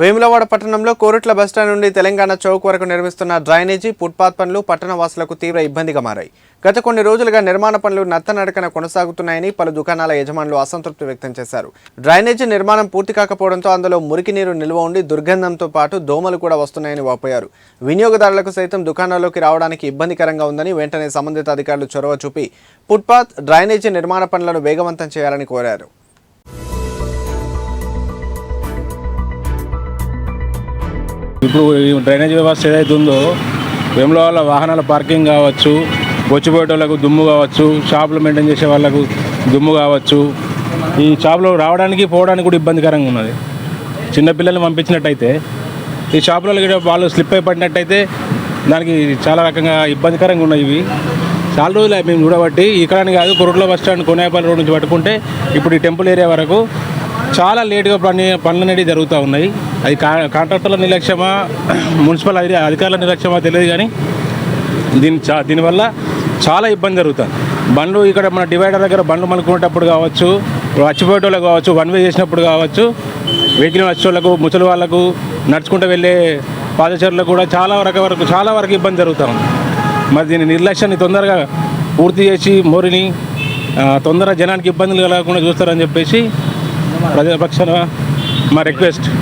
వేములవాడ పట్టణంలో కోరుట్ల బస్టాండ్ నుండి తెలంగాణ చౌక్ వరకు నిర్మిస్తున్న డ్రైనేజీ ఫుట్పాత్ పనులు పట్టణ వాసులకు తీవ్ర ఇబ్బందిగా మారాయి. గత కొన్ని రోజులుగా నిర్మాణ పనులు నత్తనడకన కొనసాగుతున్నాయని పలు దుకాణాల యజమానులు అసంతృప్తి వ్యక్తం చేశారు. డ్రైనేజీ నిర్మాణం పూర్తి కాకపోవడంతో అందులో మురికి నీరు నిల్వ ఉండి దుర్గంధంతో పాటు దోమలు కూడా వస్తున్నాయని వాపోయారు. వినియోగదారులకు సైతం దుకాణాల్లోకి రావడానికి ఇబ్బందికరంగా ఉందని వెంటనే సంబంధిత అధికారులు చొరవ చూపి ఫుట్పాత్ డ్రైనేజీ నిర్మాణ పనులను వేగవంతం చేయాలని కోరారు. ఇప్పుడు డ్రైనేజ్ వ్యవస్థ ఏదైతే ఉందో వేముల వాళ్ళ వాహనాల పార్కింగ్ కావచ్చు వచ్చిపోయేటోళ్ళకు దుమ్ము కావచ్చు షాపులు మెయింటైన్ చేసే వాళ్ళకు దుమ్ము కావచ్చు ఈ షాపులో రావడానికి పోవడానికి కూడా ఇబ్బందికరంగా ఉన్నది. చిన్నపిల్లల్ని పంపించినట్టయితే ఈ షాపులలో కూడా వాళ్ళు స్లిప్ అయి పడినట్టయితే దానికి చాలా రకంగా ఇబ్బందికరంగా ఉన్నాయి ఇవి. చాలా రోజులు మేము చూడబట్టి ఇక్కడని కాదు Korutla bus stand Konepalli road నుంచి పట్టుకుంటే ఇప్పుడు ఈ టెంపుల్ ఏరియా వరకు చాలా లేటుగా పని పనులు అనేవి జరుగుతూ ఉన్నాయి. అది కా కాంట్రాక్టర్ల నిర్లక్ష్యమా మున్సిపల్ అధికారుల నిర్లక్ష్యమా తెలియదు కానీ దీని చా దీనివల్ల చాలా ఇబ్బంది జరుగుతుంది. బండ్లు ఇక్కడ మన డివైడర్ దగ్గర బండ్లు మలుకునేటప్పుడు కావచ్చు వచ్చిపోయేటోళ్ళకు కావచ్చు వన్ వే చేసినప్పుడు కావచ్చు వెహికల్ వచ్చేవాళ్ళకు ముసలి వాళ్ళకు నడుచుకుంటూ వెళ్ళే పాదచారులకు కూడా చాలా వరకు వరకు చాలా వరకు ఇబ్బంది జరుగుతూ ఉంది. మరి దీని నిర్లక్ష్యాన్ని తొందరగా పూర్తి చేసి మోరిని తొందరగా జనానికి ఇబ్బందులు కలగకుండా చూస్తారని చెప్పేసి ప్రజాపక్షాన మా రిక్వెస్ట్